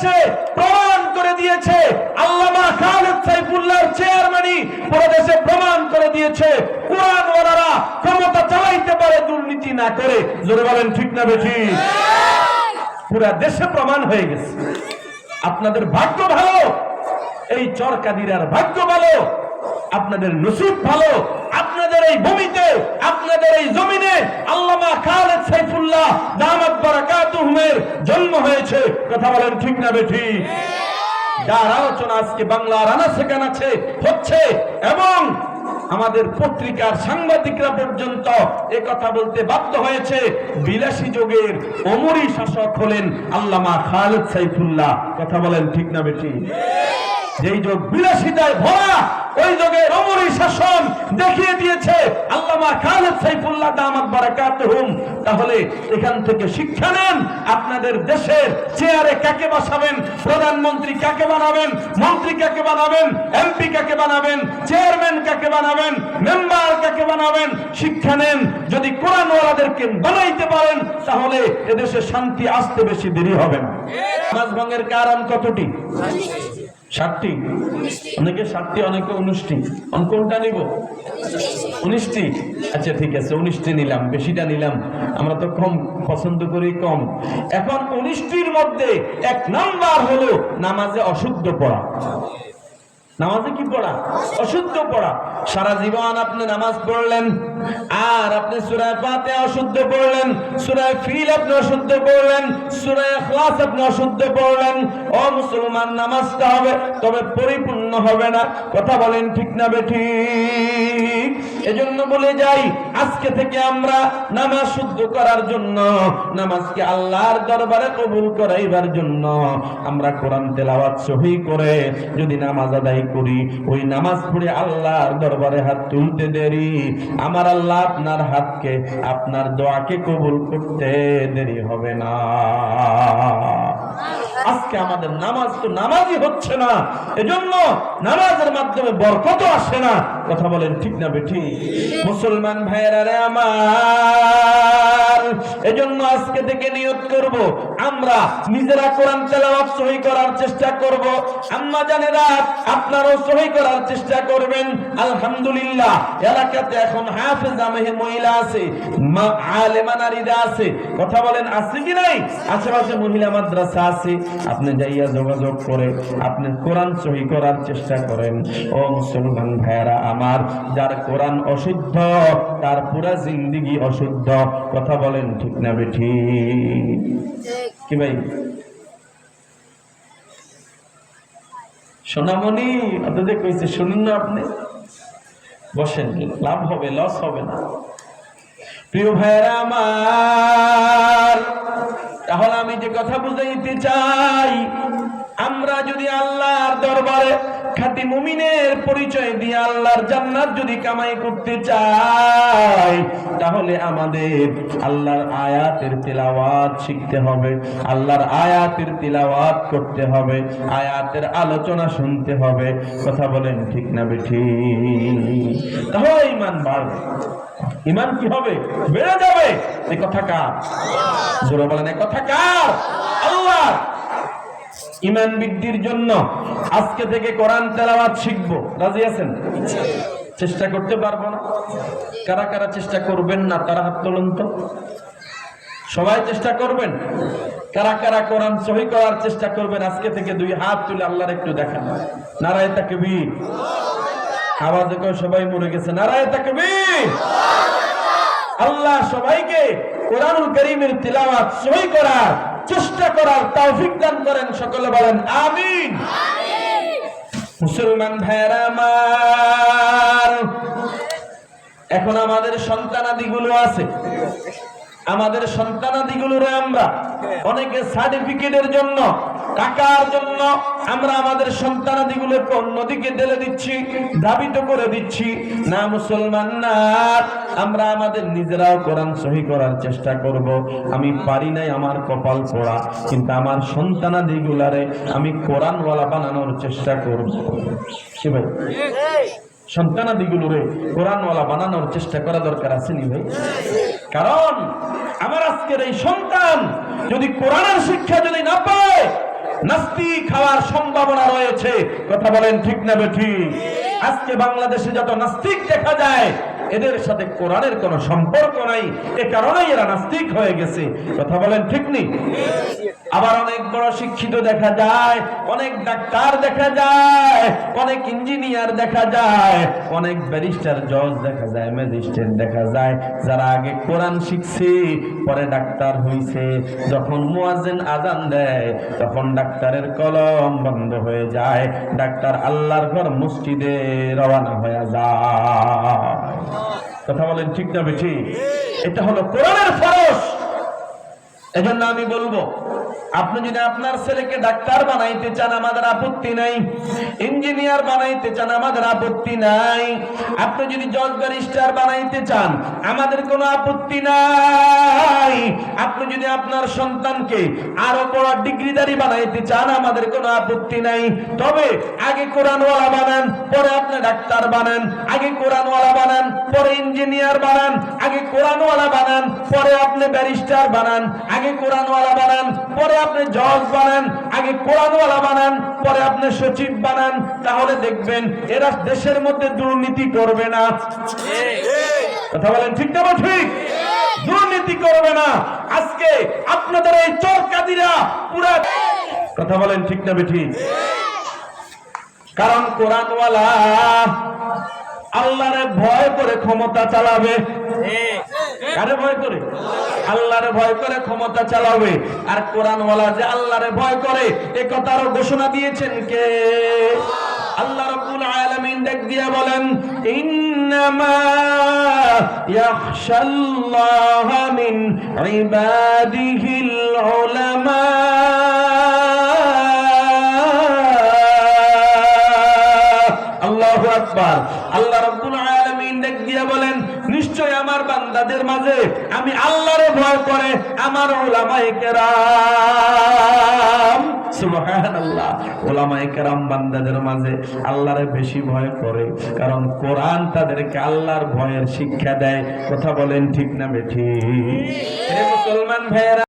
দেশে প্রমাণ করে দিয়েছে। আল্লামা খালেদ সাইফুল্লাহর চেয়ারম্যানই পুরো দেশে প্রমাণ করে দিয়েছে। কোরআন ওয়ালারা ক্ষমতা চালাইতে পারে, দুর্নীতি না করে। জোরে বলেন, ঠিক না বেশি পুরা দেশে প্রমাণ হয়ে গেছে। আপনাদের ভাগ্য ভালো, এই চরকাদিরার ভাগ্য ভালো। আপনাদের নসিব ভালো, আপনাদের এই ভূমিতে, আপনাদের এই জমিনে আল্লামা খালেদ সাইফুল্লাহ দামাত বারাকাতুহুমের জন্ম হয়েছে। কথা বলেন ঠিক না বেঠি? যার আলোচনা আজকে বাংলার আনাচে কানাচে হচ্ছে এবং আমাদের পত্রিকার সাংবাদিকরা পর্যন্ত এ কথা বলতে বাধ্য হয়েছে, বিলাসী যুগের অমরি শাসক হলেন আল্লামা খালেদ সাইফুল্লাহ। কথা বলেন ঠিক না বেঠি? যেই যুগ বিলাসিতায় ভরা ওই যুগে অমরি শাসন দেখিয়ে দিয়েছে আল্লামা খালেদ সাইফুল্লাহ দামাত বারাকাতুহুম। তাহলে এখান থেকে শিক্ষা নেন আপনাদের দেশের চেয়ারে কাকে বসাবেন প্রধানমন্ত্রী কাকে বানাবেন মন্ত্রী কাকে বানাবেন এমপি কাকে বানাবেন চেয়ারম্যান কাকে বানাবেন মেম্বার কাকে বানাবেন শিক্ষা নেন। যদি কোরআনওয়ালাদেরকে বানাইতে পারেন তাহলে এদেশে শান্তি আসতে বেশি দেরি হবে না। নামাজ ভঙ্গের কারণ কতটি? ষাটটি অনেকে ষাটটি অনেকে উনিশটি। কোনটা নিব? উনিশটি। আচ্ছা ঠিক আছে, উনিশটি নিলাম, বেশিটা নিলাম। আমরা তো কম, পছন্দ করি কম। এখন উনিশটির মধ্যে এক নাম্বার হলো নামাজে অশুদ্ধ পড়া। নামাজে কি পড়া? অশুদ্ধ পড়া। সারা জীবন আপনি নামাজ পড়লেন, আর আপনি সুরায় পাতে অশুদ্ধ পড়লেন, সুরায় ফিল আপনি অশুদ্ধ পড়লেন, সুরায় খ্লাস আপনি অশুদ্ধ পড়লেন। ও মুসলমান, নামাজটা হবে, তবে পরিপূর্ণ হবে না। কথা বলেন ঠিক না বেঠিক এজন্য বলে যাই, আজকে থেকে আমরা নামাজ শুদ্ধ করার জন্য, নামাজকে আল্লাহর দরবারে কবুল করাইবার জন্য আমরা কোরআন তেলাওয়াত সহি করে যদি নামাজ আদায় করি, ওই নামাজ পড়ে আল্লাহর দরবারে হাত তুলতে দেরি। আমার আল্লাহ আপনার হাতকে, আপনার দোয়াকে কবুল করতে দেরি হবে না। আজকে আমাদের নামাজ তো নামাজই হচ্ছে না। এজন্য নামাজের মাধ্যমে বরকত আসে না। কথা বলেন ঠিক না বেঠি? মুসলমান ভাইয়েরা আমার, এজন্য আজকে থেকে নিয়ত করব। আমরা নিজেরা কোরআন তেলাওয়াত সহি করার চেষ্টা করব। আম্মা জানেরা, আপনারাও সহি করার চেষ্টা করবেন। আলহামদুলিল্লাহ, এলাকাতে এখন হাফেজ আমেহে মহিলা আছে, মা আলেমা নারীরা আছে। কথা বলেন, আছে কি নাই? আশেপাশে মহিলা মাদ্রাসা আছে। আপনি যাইয়া যোগাযোগ করে আপনি কোরআন সহি করার চেষ্টা করেন। ও মুসলমান ভাইয়ারা আমার, যার কোরআন অশুদ্ধ, তার পুরা জিন্দিগি অশুদ্ধ, কথা বলেন ঠিক না বেঠি? কি ভাই? সোনামণি আপনাদের কইছে, শুনুন না আপনি। বসেন, লাভ হবে, লস হবে না। প্রিয় ভাইরা আমার তাহলে আমি যে কথা বুঝাইতে চাই আমরা যদি আল্লাহর দরবারে খাঁটি মুমিনের পরিচয় দিয়ে আল্লাহর জান্নাত যদি কামাই করতে চাই তাহলে আমাদের আল্লাহর আয়াতের তেলাওয়াত শিখতে হবে, আল্লাহর আয়াতের তেলাওয়াত করতে হবে, আয়াতের আলোচনা শুনতে হবে। কথা বলেন ঠিক না বেঠি? তাহলে ইমান বাড়বে। ইমান কি হবে? বেড়ে যাবে। এ কথা কার? জোরে বলেন, এ কথা কার? ইমান বৃদ্ধির জন্য আজকে থেকে কোরআন তেলাওয়াত শিখব। রাজি আছেন? চেষ্টা করতে পারব না। কারা কারা চেষ্টা করবেন না, তারা হাত তুলুন তো। সবাই চেষ্টা করবেন? কারা কারা কোরআন সহি করার চেষ্টা করবেন? আজকে থেকে দুই হাত তুলে আল্লাহর একটু দেখান। নারায় তাকে বীর আওয়াজে কয় সবাই মরে গেছে? নারায় তাকে বীর আল্লাহ সবাইকে কোরআনুল করিমের তিলাওয়াত সই করার, চেষ্টা করার তৌফিক দান করেন, সকলে বলেন আমিন। মুসলমান ভাইয়েরা আমার, এখন আমাদের সন্তানাদিগুলো আছে। আমাদের সন্তানাদিগুলোরে আমরা। অনেকে সার্টিফিকেটের জন্য টাকার জন্য আমরা আমাদের সন্তানাদিগুলোকে অন্যদিকে ঢেলে দিচ্ছি ধাবিত করে দিচ্ছি। না মুসলমান না আমরা আমাদের নিজেরাও কোরআন সহি করার চেষ্টা করব। আমি পারি নাই আমার কপাল পড়া কিন্তু আমার সন্তানাদিগুলারে আমি কোরআনওয়ালা বানানোর চেষ্টা করব। কি ভাই? সন্তানাদিগুলোরে কোরআনওয়ালা বানানোর চেষ্টা করা দরকার আছে নি ভাই? কারণ আমার আজকের এই সন্তান যদি কোরআনের শিক্ষা যদি না পায়, নাস্তিক খাওয়ার সম্ভাবনা রয়েছে। কথা বলেন ঠিক না বেঠি আজকে বাংলাদেশে যত নাস্তিক দেখা যায় এদের সাথে কোরআনের কোনো সম্পর্ক নাই, এ কারণেই এরা নাস্তিক হয়ে গেছে। কথা বলেন ঠিক নেই আবার অনেক বড় শিক্ষিত দেখা যায়, অনেক ডাক্তার দেখা যায়, অনেক ইঞ্জিনিয়ার দেখা যায়, অনেক ব্যারিস্টার জজ দেখা যায়, ম্যাজিস্ট্রেট দেখা যায়, যারা আগে কোরআন শিখছে, পরে ডাক্তার হইছে। যখন মুয়াজ্জিন আজান দেয়, তখন ডাক্তারের কলম বন্ধ হয়ে যায়, ডাক্তার আল্লাহর ঘর মসজিদে রওনা হয়ে যায়। কথা বলেন ঠিক না বেঠি এটা হলো কোরআনের ফরজ। এজন্য আমি বলব আপনি যদি আপনার ছেলেকে ডাক্তার বানাইতে চান, আমাদের আপত্তি নাই। ইঞ্জিনিয়ার বানাইতে চান, আমাদের আপত্তি নাই। আপনি যদি জজ ব্যারিস্টার বানাইতে চান, আমাদের কোনো আপত্তি নাই। আপনি যদি আপনার সন্তানকে আরও বড় ডিগ্রিদারি বানাইতে চান, আমাদের কোনো আপত্তি নাই। তবে আগে কোরআনওয়ালা বানান, পরে আপনি ডাক্তার বানান, আগে কোরআনওয়ালা বানান, পরে ইঞ্জিনিয়ার বানান, আগে কোরআনওয়ালা বানান, পরে আপনি ব্যারিস্টার বানান, আগে কোরআনওয়ালা বানান, পরে আপনি জজ বানান, আগে কোরআনওয়ালা বানান, পরে আপনি সচিব বানান, তাহলে দেখবেন এরা দেশের মধ্যে দুর্নীতি করবে না। কথা বলেন ঠিক না ঠিক? দুর্নীতি করবে না। আজকে আপনাদের এই চরকাদিরা পুরা কথা বলেন ঠিক না বেঠি কারণ কোরআনওয়ালা আল্লাহরে ভয় করে ক্ষমতা চালাবে। কারে ভয় করে? আল্লাহরে ভয় করে ক্ষমতা চালাবে। আর কোরআনওয়ালা যে আল্লাহরে ভয় করে, এ কথারও ঘোষণা দিয়েছেন কে? আল্লাহ রাব্বুল আলামিন ডাক দিয়া বলেন, ইন্নামা ইয়াখশাল্লাহ মিন ইবাদিহিল উলামা। আল্লাহু আকবার। আল্লাহ রাব্বুল আলামিন ডাক দিয়া বলেন নিশ্চয় আমার বান্দাদের মাঝে। আমি আল্লাহরে ভয় করে, আমার ওলামায়ে কেরাম। সুবহানাল্লাহ, ওলামায়ে কেরাম বান্দাদের মাঝে বেশি ভয় করে, কারণ কোরআন তাদেরকে আল্লাহর ভয়ের শিক্ষা দেয়। কথা বলেন ঠিক না বেঠিক হে মুসলমান ভাইয়েরা